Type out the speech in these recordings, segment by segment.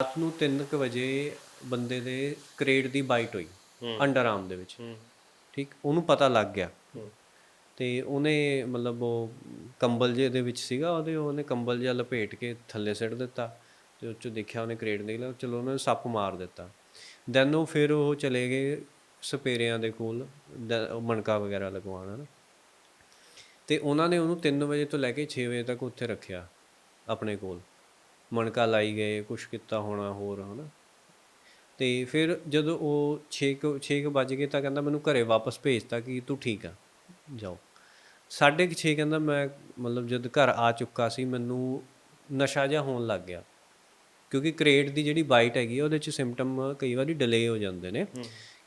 ਰਾਤ ਨੂੰ 3:00 ਵਜੇ ਬੰਦੇ ਦੇ ਕਰੇਟ ਦੀ ਬਾਈਟ ਹੋਈ ਅੰਡਰ ਆਰਮ ਦੇ ਵਿੱਚ। ਠੀਕ? ਉਹਨੂੰ ਪਤਾ ਲੱਗ ਗਿਆ। ਤੇ ਉਹਨੇ ਮਤਲਬ ਉਹ ਕੰਬਲ ਜੇ ਦੇ ਵਿੱਚ ਸੀਗਾ ਉਹਦੇ ਉਹਨੇ ਕੰਬਲ ਜਿਹਾ ਲਪੇਟ ਕੇ ਥੱਲੇ ਸਿੱਟ ਦਿੱਤਾ ਤੇ ਉਹ 'ਚੋਂ ਦੇਖਿਆ ਉਹਨੇ ਕਰੇਟ ਨਿਕਲਿਆ ਚਲੋ ਉਹਨੇ ਸੱਪ ਮਾਰ ਦਿੱਤਾ। ਦੈਨ ਉਹ ਫਿਰ ਉਹ ਚਲੇ ਗਏ ਸਪੇਰਿਆਂ ਦੇ ਕੋਲ ਮਣਕਾ ਵਗੈਰਾ ਲਗਵਾਉਣ ਹਨਾ। ਤੇ ਉਹਨਾਂ ਨੇ ਉਹਨੂੰ 3 ਵਜੇ ਤੋਂ ਲੈ ਕੇ 6 ਵਜੇ ਤੱਕ ਉੱਥੇ ਰੱਖਿਆ ਆਪਣੇ ਕੋਲ। ਮਣਕਾ ਲਾਈ ਗਏ ਕੁਛ ਕੀਤਾ ਹੋਣਾ ਹੋਰ ਹਨਾ। ਤੇ ਫਿਰ ਜਦੋਂ ਉਹ 6 6 ਵੱਜ ਗਏ ਤਾਂ ਕਹਿੰਦਾ ਮੈਨੂੰ ਘਰੇ ਵਾਪਸ ਭੇਜਤਾ ਕਿ ਤੂੰ ਠੀਕ ਆ ਜਾਓ। ਸਾਢੇ ਕੁ ਛੇ ਕਹਿੰਦਾ ਮੈਂ ਮਤਲਬ ਜਦ ਘਰ ਆ ਚੁੱਕਾ ਸੀ ਮੈਨੂੰ ਨਸ਼ਾ ਜਿਹਾ ਹੋਣ ਲੱਗ ਗਿਆ। ਕਿਉਂਕਿ ਕ੍ਰੇਟ ਦੀ ਜਿਹੜੀ ਬਾਈਟ ਹੈਗੀ ਆ, ਉਹਦੇ ਚ ਸਿੰਪਟਮ ਕਈ ਵਾਰੀ ਡਿਲੇ ਹੋ ਜਾਂਦੇ ਨੇ।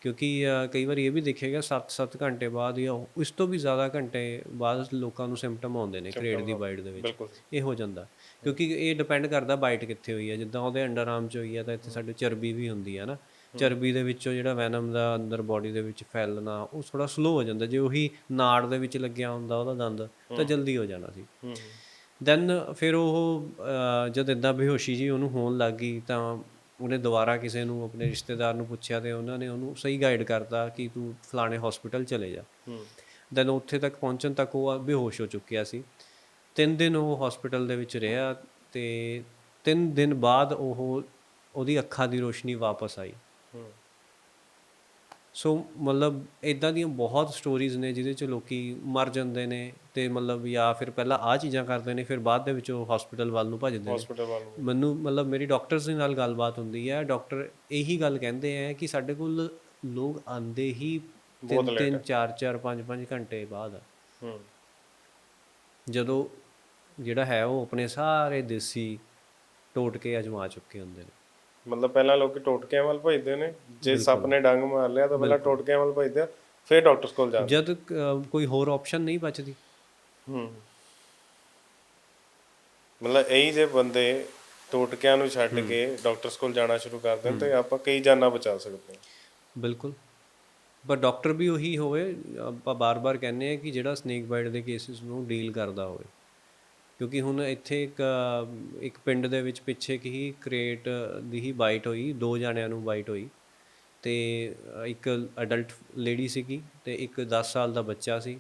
ਕਿਉਂਕਿ ਕਈ ਵਾਰੀ ਇਹ ਵੀ ਦੇਖਿਆ ਗਿਆ 7-7 ਘੰਟੇ ਬਾਅਦ ਜਾਂ ਇਸ ਤੋਂ ਵੀ ਜ਼ਿਆਦਾ ਘੰਟੇ ਬਾਅਦ ਲੋਕਾਂ ਨੂੰ ਸਿੰਪਟਮ ਆਉਂਦੇ ਨੇ ਕ੍ਰੇਟ ਦੀ ਬਾਈਟ ਦੇ ਵਿੱਚ। ਇਹ ਹੋ ਜਾਂਦਾ। ਕਿਉਂਕਿ ਇਹ ਡਿਪੈਂਡ ਕਰਦਾ ਬਾਈਟ ਕਿੱਥੇ ਹੋਈ ਹੈ। ਜਿੱਦਾਂ ਉਹਦੇ ਅੰਡਰ ਆਰਮ 'ਚ ਹੋਈ ਹੈ ਤਾਂ ਇੱਥੇ ਸਾਡੇ ਚਰਬੀ ਵੀ ਹੁੰਦੀ ਹੈ ਨਾ। ਚਰਬੀ ਦੇ ਵਿੱਚੋਂ ਜਿਹੜਾ ਵੈਨਮ ਦਾ ਅੰਦਰ ਬਾਡੀ ਦੇ ਵਿੱਚ ਫੈਲਣਾ ਉਹ ਥੋੜਾ ਸਲੋ ਹੋ ਜਾਂਦਾ। ਜੇ ਉਹੀ ਨਾੜ ਦੇ ਵਿੱਚ ਲੱਗਿਆ ਹੁੰਦਾ ਉਹਦਾ ਦੰਦ ਤਾਂ ਜਲਦੀ ਹੋ ਜਾਣਾ ਸੀ। ਦੈਨ ਫਿਰ ਉਹ ਜਦ ਇਦਾਂ ਬੇਹੋਸ਼ੀ ਜੀ ਉਹਨੂੰ ਹੋਣ ਲੱਗ ਗਈ ਤਾਂ ਉਹਨੇ ਦੁਬਾਰਾ ਕਿਸੇ ਨੂੰ ਆਪਣੇ ਰਿਸ਼ਤੇਦਾਰ ਨੂੰ ਪੁੱਛਿਆ ਤੇ ਉਹਨਾਂ ਨੇ ਉਹਨੂੰ ਸਹੀ ਗਾਈਡ ਕਰਤਾ ਕਿ ਤੂੰ ਫਲਾਣੇ ਹਸਪੀਟਲ ਚਲੇ ਜਾ। ਹੂੰ। ਦੈਨ ਉੱਥੇ ਤੱਕ ਪਹੁੰਚਣ ਤੱਕ ਉਹ ਬੇਹੋਸ਼ ਹੋ ਚੁੱਕਿਆ ਸੀ। ਤਿੰਨ ਦਿਨ ਉਹ ਹਸਪੀਟਲ ਦੇ ਵਿੱਚ ਰਿਹਾ ਤੇ ਤਿੰਨ ਦਿਨ ਬਾਅਦ ਉਹ ਉਹਦੀ ਅੱਖਾਂ ਦੀ ਰੋਸ਼ਨੀ ਵਾਪਸ ਆਈ। ਸੋ ਮਤਲਬ ਇਦਾਂ ਦੀਆਂ ਬਹੁਤ ਸਟੋਰੀਜ਼ ਨੇ ਜਿਹਦੇ ਚ ਲੋਕੀ ਮਰ ਜਾਂਦੇ ਨੇ ਤੇ ਮਤਲਬ ਜਾਂ ਫਿਰ ਪਹਿਲਾਂ ਆ ਚੀਜ਼ਾਂ ਕਰਦੇ ਨੇ ਫਿਰ ਬਾਅਦ ਦੇ ਵਿੱਚ ਉਹ ਹਸਪੀਟਲ ਵੱਲ ਨੂੰ ਭੱਜਦੇ ਨੇ। ਹਸਪੀਟਲ ਵੱਲ ਨੂੰ। ਮੈਨੂੰ ਮਤਲਬ ਮੇਰੀ ਡਾਕਟਰਸ ਦੇ ਨਾਲ ਗੱਲਬਾਤ ਹੁੰਦੀ ਹੈ ਡਾਕਟਰ ਇਹੀ ਗੱਲ ਕਹਿੰਦੇ ਆ ਕਿ ਸਾਡੇ ਕੋਲ ਲੋਕ ਆਂਦੇ ਹੀ ਤਿੰਨ ਤਿੰਨ ਚਾਰ ਚਾਰ ਪੰਜ ਪੰਜ ਘੰਟੇ ਬਾਅਦ। ਹੂੰ। ਜਦੋਂ ਜਿਹੜਾ ਹੈ ਉਹ ਆਪਣੇ ਸਾਰੇ ਦੇਸੀ ਟੋਟਕੇ ਅਜਮਾ ਚੁੱਕੇ ਹੁੰਦੇ ਨੇ। ਮਤਲਬ ਪਹਿਲਾਂ ਲੋਕੀ ਟੋਟਕਿਆਂ ਵੱਲ ਭਜਦੇ ਨੇ ਜੇ ਸੱਪ ਨੇ ਡੰਗ ਮਾਰ ਲਿਆ ਤਾਂ ਪਹਿਲਾਂ ਟੋਟਕਿਆਂ ਵੱਲ ਭਜਦੇ ਆ ਫਿਰ ਡਾਕਟਰ ਕੋਲ ਜਾਂਦੇ। ਜਦ ਕੋਈ ਹੋਰ ਆਪਸ਼ਨ ਨਹੀਂ ਬਚਦੀ? ਹੂੰ। ਮਤਲਬ ਇਹੀ ਜੇ ਬੰਦੇ ਟੋਟਕਿਆਂ ਨੂੰ ਛੱਡ ਕੇ ਡਾਕਟਰਸ ਕੋਲ ਜਾਣਾ ਸ਼ੁਰੂ ਕਰ ਦੇਣ ਤੇ ਆਪਾਂ ਕਈ ਜਾਨਾਂ ਬਚਾ ਸਕਦੇ ਹਾਂ। ਬਿਲਕੁਲ। ਪਰ ਡਾਕਟਰ ਵੀ ਉਹੀ ਹੋਵੇ ਆਪਾਂ ਬਾਰ-ਬਾਰ ਕਹਿੰਦੇ ਆ ਕਿ ਜਿਹੜਾ ਸਨੇਕ ਬਾਈਟ ਦੇ ਕੇਸਿਸ ਨੂੰ ਡੀਲ ਕਰਦਾ ਹੋਵੇ। ਕਿਉਂਕਿ ਹੁਣ ਇੱਥੇ ਇੱਕ ਇੱਕ ਪਿੰਡ ਦੇ ਵਿੱਚ ਪਿੱਛੇ ਕਿ ਹੀ ਕ੍ਰੇਟ ਦੀ ਹੀ ਬਾਈਟ ਹੋਈ ਦੋ ਜਣਿਆਂ ਨੂੰ ਬਾਈਟ ਹੋਈ ਤੇ ਇੱਕ ਅਡਲਟ ਲੇਡੀ ਸੀਗੀ ਤੇ ਇੱਕ 10 ਸਾਲ ਦਾ ਬੱਚਾ ਸੀ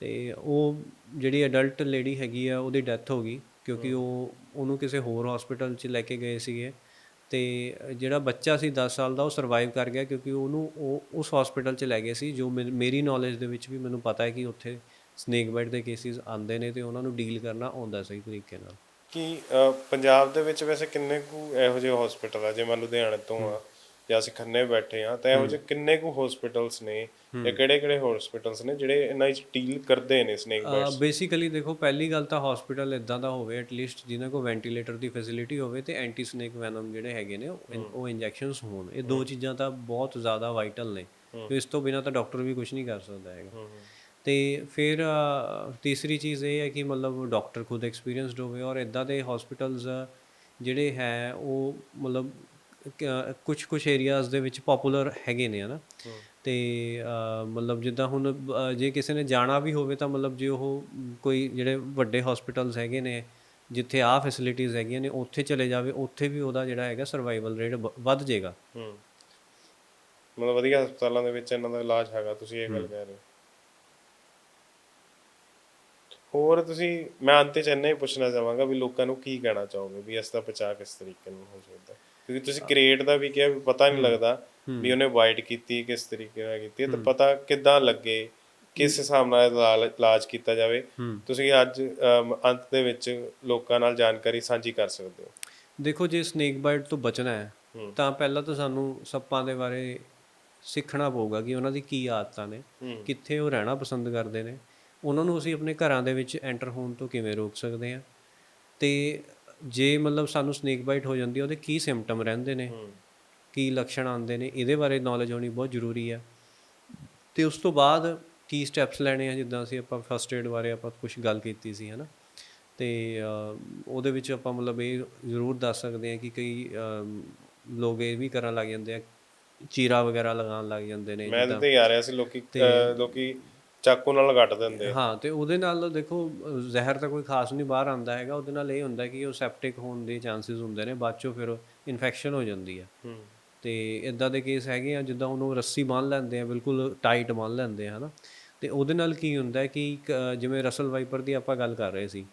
ਤੇ ਉਹ ਜਿਹੜੀ ਅਡਲਟ ਲੇਡੀ ਹੈਗੀ ਆ ਉਹਦੀ ਡੈਥ ਹੋ ਗਈ ਕਿਉਂਕਿ ਉਹ ਉਹਨੂੰ ਕਿਸੇ ਹੋਰ ਹਸਪੀਟਲ 'ਚ ਲੈ ਕੇ ਗਏ ਸੀਗੇ ਤੇ ਜਿਹੜਾ ਬੱਚਾ ਸੀ 10 ਸਾਲ ਦਾ ਉਹ ਸਰਵਾਈਵ ਕਰ ਗਿਆ ਕਿਉਂਕਿ ਉਹਨੂੰ ਉਹ ਉਸ ਹਸਪੀਟਲ 'ਚ ਲੈ ਗਏ ਸੀ ਜੋ ਮੇਰੀ ਨੌਲੇਜ ਦੇ ਵਿੱਚ ਵੀ ਮੈਨੂੰ ਪਤਾ ਹੈ ਕਿ ਉੱਥੇ ਸਨੇਕ ਬਾਈਟ ਦੇ ਕੇਸਿਸ ਆਉਂਦੇ ਨੇ ਤੇ ਉਹਨਾਂ ਨੂੰ ਡੀਲ ਕਰਨਾ ਆਉਂਦਾ ਸਹੀ ਤਰੀਕੇ ਨਾਲ। ਕਿ ਪੰਜਾਬ ਦੇ ਵਿੱਚ ਵੈਸੇ ਕਿੰਨੇ ਕੁ ਇਹੋ ਜਿਹੇ ਹਸਪੀਟਲ ਆ ਜੇ ਮੈਂ ਲੁਧਿਆਣੇ ਤੋਂ ਆ ਜਾਂ ਅਸੀਂ ਖੰਨੇ ਬੈਠੇ ਆ ਤਾਂ ਇਹੋ ਜਿਹੇ ਕਿੰਨੇ ਕੁ ਹਸਪੀਟਲਸ ਨੇ ਜਾਂ ਕਿਹੜੇ ਕਿਹੜੇ ਹਸਪੀਟਲਸ ਨੇ ਜਿਹੜੇ ਇਹਨਾਂ ਵਿੱਚ ਡੀਲ ਕਰਦੇ ਨੇ ਸਨੇਕ ਬਾਈਟਸ ਬੇਸਿਕਲੀ ਦੇਖੋ ਪਹਿਲੀ ਗੱਲ ਤਾਂ ਹਸਪੀਟਲ ਇਦਾਂ ਦਾ ਹੋਵੇ ਐਟਲੀਸਟ ਜਿਨ੍ਹਾਂ ਕੋਲ ਵੈਂਟੀਲੇਟਰ ਦੀ ਫੈਸਿਲਿਟੀ ਹੋਵੇ ਤੇ ਐਂਟੀ ਸਨੇਕ ਵੈਨਮ ਜਿਹੜੇ ਹੈਗੇ ਨੇ ਉਹ ਇੰਜੈਕਸ਼ਨਸ ਹੋਣ। ਇਹ ਦੋ ਚੀਜ਼ਾਂ ਤਾਂ ਬਹੁਤ ਜ਼ਿਆਦਾ ਵਾਈਟਲ ਨੇ। ਤੇ ਇਸ ਤੋਂ ਬਿਨਾ ਤਾਂ ਡਾਕਟਰ ਵੀ ਕੁਝ ਨਹੀਂ ਕਰ ਸਕਦਾ ਹੈਗਾ। ਤੇ ਫਿਰ ਤੀਸਰੀ ਚੀਜ਼ ਇਹ ਹੈ ਕਿ ਮਤਲਬ ਡਾਕਟਰ ਖੁਦ ਐਕਸਪੀਰੀਅੰਸਡ ਹੋਵੇ ਔਰ ਇਦਾਂ ਦੇ ਹਸਪੀਟਲਸ ਜਿਹੜੇ ਹੈ ਉਹ ਮਤਲਬ ਕੁਝ ਕੁਝ ਏਰੀਆਜ਼ ਦੇ ਵਿੱਚ ਪਪੂਲਰ ਹੈਗੇ ਨੇ ਹਨਾ? ਤੇ ਮਤਲਬ ਜਿੱਦਾਂ ਹੁਣ ਜੇ ਕਿਸੇ ਨੇ ਜਾਣਾ ਵੀ ਹੋਵੇ ਤਾਂ ਮਤਲਬ ਜੇ ਉਹ ਕੋਈ ਜਿਹੜੇ ਵੱਡੇ ਹਸਪੀਟਲਸ ਹੈਗੇ ਨੇ ਜਿੱਥੇ ਆ ਫੈਸਿਲਿਟੀਆਂ ਹੈਗੀਆਂ ਨੇ ਉੱਥੇ ਚਲੇ ਜਾਵੇ ਉੱਥੇ ਵੀ ਉਹਦਾ ਜਿਹੜਾ ਹੈਗਾ ਸਰਵਾਈਵਲ ਰੇਟ ਵੱਧ ਜਾਏਗਾ। ਹੂੰ। ਮਤਲਬ ਵਧੀਆ ਹਸਪਤਾਲਾਂ ਦੇ ਵਿੱਚ ਇਹਨਾਂ ਦਾ ਇਲਾਜ ਹੈਗਾ ਤੁਸੀਂ ਇਹ ਗੱਲ ਕਹਿ ਰਹੇ ਹੋ। ਹੋਰ ਤੁਸੀਂ ਮੈਂ ਅੰਤ ਚ ਇੰਨਾ ਹੀ ਪੁੱਛਣਾ ਚਾਹਾਂਗਾ ਵੀ ਲੋਕਾਂ ਨੂੰ ਕੀ ਕਹਿਣਾ ਚਾਹੋਗੇ ਵੀ ਇਸ ਦਾ ਬਚਾਅ ਕਿਸ ਤਰੀਕੇ ਨਾਲ ਹੋ ਸਕਦਾ? ਕਿਉਂਕਿ ਤੁਸੀਂ ਕ੍ਰੀਏਟ ਦਾ ਵੀ ਕਿਹਾ ਵੀ ਪਤਾ ਨਹੀਂ ਲੱਗਦਾ ਵੀ ਉਹਨੇ ਵਾਈਟ ਕੀਤੀ ਕਿਸ ਤਰੀਕੇ ਨਾਲ ਕੀਤੀ ਤਾਂ ਪਤਾ ਕਿੱਦਾਂ ਲੱਗੇ ਕਿਸ ਹਿਸਾਬ ਨਾਲ ਇਲਾਜ- ਕੀਤਾ ਜਾਵੇ। ਤੁਸੀਂ ਅੱਜ ਅੰਤ ਦੇ ਵਿੱਚ ਲੋਕਾਂ ਨਾਲ ਜਾਣਕਾਰੀ ਸਾਂਝੀ ਕਰ ਸਕਦੇ ਹੋ। ਦੇਖੋ ਜੇ ਸਨੇਕ ਬਾਈਟ ਤੋਂ ਬਚਣਾ ਹੈ ਤਾਂ ਪਹਿਲਾਂ ਤਾਂ ਸਾਨੂੰ ਸੱਪਾਂ ਦੇ ਬਾਰੇ ਸਿੱਖਣਾ ਪਊਗਾ ਕਿ ਉਹਨਾਂ ਦੀ ਕੀ ਆਦਤਾਂ ਨੇ ਕਿੱਥੇ ਉਹ ਰਹਿਣਾ ਪਸੰਦ ਕਰਦੇ ਨੇ ਉਹਨਾਂ ਨੂੰ ਅਸੀਂ ਆਪਣੇ ਘਰਾਂ ਦੇ ਵਿੱਚ ਐਂਟਰ ਹੋਣ ਤੋਂ ਕਿਵੇਂ ਰੋਕ ਸਕਦੇ ਹਾਂ? ਤੇ ਜੇ ਮਤਲਬ ਸਾਨੂੰ ਸਨੇਕ ਬਾਈਟ ਹੋ ਜਾਂਦੀ ਹੈ ਉਹਦੇ ਕੀ ਸਿੰਪਟਮ ਰਹਿੰਦੇ ਨੇ? ਕੀ ਲੱਛਣ ਆਉਂਦੇ ਨੇ? ਇਹਦੇ ਬਾਰੇ ਨੌਲੇਜ ਹੋਣੀ ਬਹੁਤ ਜ਼ਰੂਰੀ ਆ। ਤੇ ਉਸ ਤੋਂ ਬਾਅਦ ਕੀ ਸਟੈਪਸ ਲੈਣੇ ਆ? ਜਿੱਦਾਂ ਅਸੀਂ ਆਪਾਂ ਫਸਟ ਏਡ ਬਾਰੇ ਆਪਾਂ ਕੁਝ ਗੱਲ ਕੀਤੀ ਸੀ ਹਨਾ? ਤੇ ਉਹਦੇ ਵਿੱਚ ਆਪਾਂ ਮਤਲਬ ਇਹ ਜ਼ਰੂਰ ਦੱਸ ਸਕਦੇ ਹਾਂ ਕਿ ਕਈ ਲੋਕ ਇਹ ਵੀ ਕਰਨ ਲੱਗ ਜਾਂਦੇ ਆ ਚੀਰਾ ਵਗੈਰਾ ਲਗਾਉਣ ਲੱਗ ਜਾਂਦੇ ਨੇ ਮੈਂ ਤੇ ਆ ਰਿਹਾ ਸੀ ਲੋਕੀ ਲੋਕੀ ਚਾਕੂ ਨਾਲ ਕੱਟ ਦਿੰਦੇ। ਹਾਂ ਤੇ ਉਹਦੇ ਨਾਲ ਦੇਖੋ ਜ਼ਹਿਰ ਤਾਂ ਕੋਈ ਖਾਸ ਨਹੀਂ ਬਾਹਰ ਆਉਂਦਾ ਹੈਗਾ। ਉਹਦੇ ਨਾਲ ਇਹ ਹੁੰਦਾ ਕਿ ਉਹ ਸੈਪਟਿਕ ਹੋਣ ਦੇ ਚਾਂਸਸ ਹੁੰਦੇ ਨੇ ਬਾਅਦ ਚੋਂ ਫਿਰ ਇਨਫੈਕਸ਼ਨ ਹੋ ਜਾਂਦੀ ਹੈ। ਤੇ ਇਦਾਂ ਦੇ ਕੇਸ ਹੈਗੇ ਆ ਜਿੱਦਾਂ ਉਹਨੂੰ ਰੱਸੀ ਬੰਨ ਲੈਂਦੇ ਆ ਬਿਲਕੁਲ ਟਾਈਟ ਬੰਨ ਲੈਂਦੇ ਆ ਹਨਾ। ਤੇ ਉਹਦੇ ਨਾਲ ਕੀ ਹੁੰਦਾ ਹੈ ਕਿ ਜਿਵੇਂ ਰਸਲ ਵਾਈਪਰ ਦੀ ਆਪਾਂ ਗੱਲ ਕਰ ਰਹੇ ਸੀ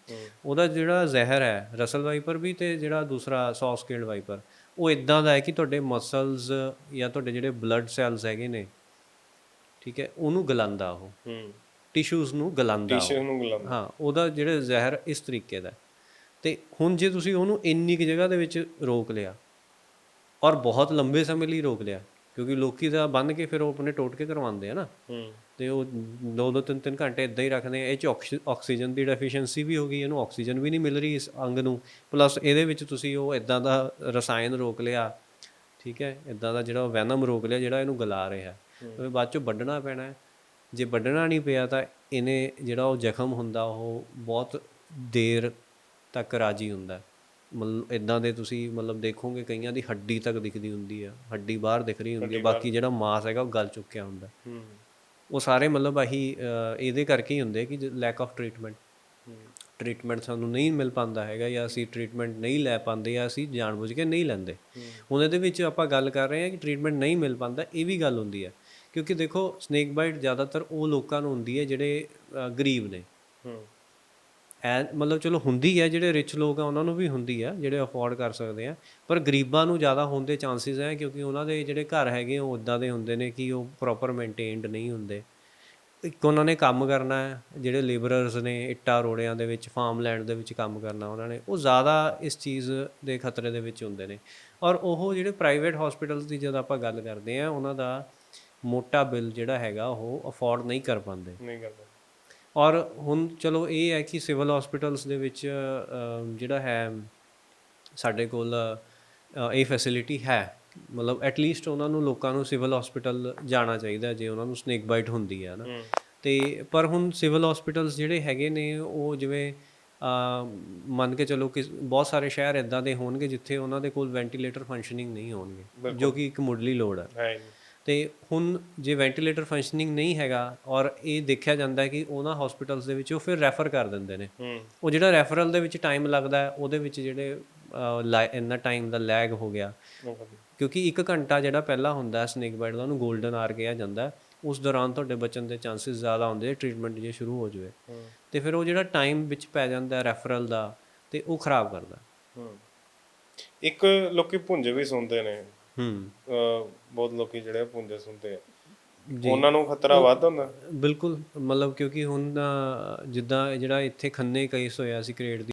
ਉਹਦਾ ਜਿਹੜਾ ਜ਼ਹਿਰ ਹੈ ਰਸਲ ਵਾਈਪਰ ਵੀ ਤੇ ਜਿਹੜਾ ਦੂਸਰਾ ਸੌ ਸਕੇਲਡ ਵਾਈਪਰ ਉਹ ਇਦਾਂ ਦਾ ਹੈ ਕਿ ਤੁਹਾਡੇ ਮਸਲਸ ਜਾਂ ਤੁਹਾਡੇ ਜਿਹੜੇ ਬਲੱਡ ਸੈਲਸ ਹੈਗੇ ਨੇ ਠੀਕ ਹੈ ਉਹਨੂੰ ਗਲਾਉਂਦਾ ਉਹ। ਹੂੰ। ਟਿਸ਼ੂਜ਼ ਨੂੰ ਗਲਾਉਂਦਾ ਉਹ। ਟਿਸ਼ੂ ਨੂੰ ਗੁਲਾਮ ਹਾਂ ਉਹਦਾ ਜਿਹੜਾ ਜ਼ਹਿਰ ਇਸ ਤਰੀਕੇ ਦਾ ਹੈ। ਤੇ ਹੁਣ ਜੇ ਤੁਸੀਂ ਉਹਨੂੰ ਇੰਨੀ ਕੁ ਜਗ੍ਹਾ ਦੇ ਵਿੱਚ ਰੋਕ ਲਿਆ ਔਰ ਬਹੁਤ ਲੰਬੇ ਸਮੇਂ ਲਈ ਰੋਕ ਲਿਆ ਕਿਉਂਕਿ ਲੋਕੀ ਤਾਂ ਬੰਨ ਕੇ ਫਿਰ ਉਹ ਆਪਣੇ ਟੋਟਕੇ ਕਰਵਾਉਂਦੇ ਆ ਨਾ। ਹੂੰ। ਤੇ ਉਹ ਦੋ ਦੋ ਤਿੰਨ ਤਿੰਨ ਘੰਟੇ ਇਦਾਂ ਹੀ ਰੱਖਦੇ ਆ। ਇਹ ਚ ਆਕਸੀ- ਆਕਸੀਜਨ ਦੀ ਡੈਫੀਸ਼ੀਐਂਸੀ ਵੀ ਹੋ ਗਈ ਇਹਨੂੰ ਆਕਸੀਜਨ ਵੀ ਨਹੀਂ ਮਿਲ ਰਹੀ ਇਸ ਅੰਗ ਨੂੰ। ਪਲੱਸ ਇਹਦੇ ਵਿੱਚ ਤੁਸੀਂ ਉਹ ਇਦਾਂ ਦਾ ਰਸਾਇਣ ਰੋਕ ਲਿਆ ਠੀਕ ਹੈ ਇਦਾਂ ਦਾ ਜਿਹੜਾ ਵੈਨਮ ਰੋਕ ਲਿਆ ਜਿਹੜਾ ਇਹਨੂੰ ਗਲਾ ਰਿਹਾ। ਤੇ ਬਾਅਦ ਚੋਂ ਵੱਢਣਾ ਪੈਣਾ ਹੈ। ਜੇ ਵੱਢਣਾ ਨਹੀਂ ਪਿਆ ਤਾਂ ਇਹਨੇ ਜਿਹੜਾ ਉਹ ਜ਼ਖਮ ਹੁੰਦਾ ਉਹ ਬਹੁਤ ਦੇਰ ਤੱਕ ਰਾਜੀ ਹੁੰਦਾ। ਮਤਲਬ ਇਦਾਂ ਦੇ ਤੁਸੀਂ ਮਤਲਬ ਦੇਖੋਗੇ ਕਈਆਂ ਦੀ ਹੱਡੀ ਤੱਕ ਦਿਖਦੀ ਹੁੰਦੀ ਆ ਹੱਡੀ ਬਾਹਰ ਦਿਖ ਰਹੀ ਹੁੰਦੀ ਹੈ ਬਾਕੀ ਜਿਹੜਾ ਮਾਸ ਹੈਗਾ ਉਹ ਗਲ ਚੁੱਕਿਆ ਹੁੰਦਾ। ਉਹ ਸਾਰੇ ਮਤਲਬ ਆਹੀ ਇਹਦੇ ਕਰਕੇ ਹੀ ਹੁੰਦੇ ਕਿ ਲੈਕ ਆਫ ਟ੍ਰੀਟਮੈਂਟ ਟ੍ਰੀਟਮੈਂਟ ਸਾਨੂੰ ਨਹੀਂ ਮਿਲ ਪਾਉਂਦਾ ਹੈਗਾ ਜਾਂ ਅਸੀਂ ਟ੍ਰੀਟਮੈਂਟ ਨਹੀਂ ਲੈ ਪਾਉਂਦੇ ਜਾਂ ਅਸੀਂ ਜਾਣਬੁੱਝ ਕੇ ਨਹੀਂ ਲੈਂਦੇ। ਹੁਣ ਇਹਦੇ ਵਿੱਚ ਆਪਾਂ ਗੱਲ ਕਰ ਰਹੇ ਹਾਂ ਕਿ ਟ੍ਰੀਟਮੈਂਟ ਨਹੀਂ ਮਿਲ ਪਾਉਂਦਾ ਇਹ ਵੀ ਗੱਲ ਹੁੰਦੀ ਹੈ ਕਿਉਂਕਿ ਦੇਖੋ ਸਨੇਕ ਬਾਈਟ ਜ਼ਿਆਦਾਤਰ ਉਹ ਲੋਕਾਂ ਨੂੰ ਹੁੰਦੀ ਹੈ ਜਿਹੜੇ ਗਰੀਬ ਨੇ। ਹੂੰ। ਐ ਮਤਲਬ ਚਲੋ ਹੁੰਦੀ ਹੈ ਜਿਹੜੇ ਰਿਚ ਲੋਕ ਆ ਉਹਨਾਂ ਨੂੰ ਵੀ ਹੁੰਦੀ ਆ ਜਿਹੜੇ ਅਫੋਰਡ ਕਰ ਸਕਦੇ ਆ। ਪਰ ਗਰੀਬਾਂ ਨੂੰ ਜ਼ਿਆਦਾ ਹੋਣ ਦੇ ਚਾਂਸਸ ਹੈ ਕਿਉਂਕਿ ਉਹਨਾਂ ਦੇ ਜਿਹੜੇ ਘਰ ਹੈਗੇ ਉਹ ਇਦਾਂ ਦੇ ਹੁੰਦੇ ਨੇ ਕਿ ਉਹ ਪ੍ਰੋਪਰ ਮੇਨਟੇਨਡ ਨਹੀਂ ਹੁੰਦੇ। ਇੱਕ ਉਹਨਾਂ ਨੇ ਕੰਮ ਕਰਨਾ ਹੈ ਜਿਹੜੇ ਲੇਬਰਰਸ ਨੇ ਇੱਟਾਂ ਰੋੜਿਆਂ ਦੇ ਵਿੱਚ ਫਾਰਮਲੈਂਡ ਦੇ ਵਿੱਚ ਕੰਮ ਕਰਨਾ ਉਹਨਾਂ ਨੇ ਉਹ ਜ਼ਿਆਦਾ ਇਸ ਚੀਜ਼ ਦੇ ਖਤਰੇ ਦੇ ਵਿੱਚ ਹੁੰਦੇ ਨੇ। ਔਰ ਉਹ ਜਿਹੜੇ ਪ੍ਰਾਈਵੇਟ ਹਸਪੀਟਲਸ ਦੀ ਜਦ ਆਪਾਂ ਗੱਲ ਕਰਦੇ ਆ ਉਹਨਾਂ ਦਾ ਮੋਟਾ ਬਿੱਲ ਜਿਹੜਾ ਹੈਗਾ ਉਹ ਅਫੋਰਡ ਨਹੀਂ ਕਰ ਪਾਉਂਦੇ। ਨਹੀਂ ਕਰਦਾ ਔਰ ਹੁਣ ਚਲੋ ਇਹ ਹੈ ਕਿ ਸਿਵਲ ਹਸਪੀਟਲਸ ਦੇ ਵਿੱਚ ਜਿਹੜਾ ਹੈ ਸਾਡੇ ਕੋਲ ਇਹ ਫੈਸਿਲਿਟੀ ਹੈ। ਮਤਲਬ ਐਟ ਲੀਸਟ ਉਹਨਾਂ ਨੂੰ ਲੋਕਾਂ ਨੂੰ ਸਿਵਲ ਹਸਪੀਟਲ ਜਾਣਾ ਚਾਹੀਦਾ ਜੇ ਉਹਨਾਂ ਨੂੰ ਸਨੇਕ ਬਾਈਟ ਹੁੰਦੀ ਹੈ ਨਾ। ਤੇ ਪਰ ਹੁਣ ਸਿਵਲ ਹਸਪੀਟਲਸ ਜਿਹੜੇ ਹੈਗੇ ਨੇ ਉਹ ਜਿਵੇਂ ਮੰਨ ਕੇ ਚਲੋ ਕਿ ਬਹੁਤ ਸਾਰੇ ਸ਼ਹਿਰ ਇਦਾਂ ਦੇ ਹੋਣਗੇ ਜਿੱਥੇ ਉਹਨਾਂ ਦੇ ਕੋਲ ਵੈਂਟੀਲੇਟਰ ਫੰਕਸ਼ਨਿੰਗ ਨਹੀਂ ਹੋਣਗੇ ਜੋ ਕਿ ਇੱਕ ਮੁੱਢਲੀ ਲੋੜ ਹੈ। ਤੇ ਹੁਣ ਜੇ ਵੈਂਟੀਲੇਟਰ ਫੰਕਸ਼ਨਿੰਗ ਨਹੀਂ ਹੈਗਾ ਔਰ ਇਹ ਦੇਖਿਆ ਜਾਂਦਾ ਹੈ ਕਿ ਉਹਨਾਂ ਹਸਪੀਟਲਸ ਦੇ ਵਿੱਚ ਉਹ ਫਿਰ ਰੈਫਰ ਕਰ ਦਿੰਦੇ ਨੇ। ਉਹ ਜਿਹੜਾ ਰੈਫਰਲ ਦੇ ਵਿੱਚ ਟਾਈਮ ਲੱਗਦਾ ਉਹਦੇ ਵਿੱਚ ਜਿਹੜੇ ਇੰਨਾ ਟਾਈਮ ਦਾ ਲੈਗ ਹੋ ਗਿਆ। ਕਿਉਂਕਿ 1 ਘੰਟਾ ਜਿਹੜਾ ਪਹਿਲਾਂ ਹੁੰਦਾ ਸਨੇਕ ਬਾਈਟ ਦਾ ਉਹਨੂੰ 골ਡਨ ਆਰ ਕਿਹਾ ਜਾਂਦਾ। ਉਸ ਦੌਰਾਨ ਤੁਹਾਡੇ ਬਚਣ ਦੇ ਚਾਂਸਸ ਜ਼ਿਆਦਾ ਹੁੰਦੇ ਟ੍ਰੀਟਮੈਂਟ ਜੇ ਸ਼ੁਰੂ ਹੋ ਜਾਵੇ। ਤੇ ਫਿਰ ਉਹ ਜਿਹੜਾ ਟਾਈਮ ਵਿੱਚ ਪੈ ਜਾਂਦਾ ਰੈਫਰਲ ਦਾ ਤੇ ਉਹ ਖਰਾਬ ਕਰਦਾ ਇੱਕ ਲੋਕੀ ਪੁੰਜੇ ਵੀ ਸੁਣਦੇ ਨੇ ਹੂੰ ਅਹ ਬਹੁਤ ਲੋਕੀ ਜਿਹੜੇ ਪੁੰਜੇ ਸੁਣਦੇ ਆ। ਉਹਨਾਂ ਨੂੰ ਖਤਰਾ ਵੱਧ ਹੁੰਦਾ। ਬਿਲਕੁਲ ਮਤਲਬ ਕਿਉਂਕਿ ਹੁਣ ਅਹ, ਜਿੱਦਾਂ ਇਹ ਜਿਹੜਾ ਇੱਥੇ ਖੰਨੇ ਕੇਸ ਹੋਇਆ ਸੀ ਕ੍ਰੇਡ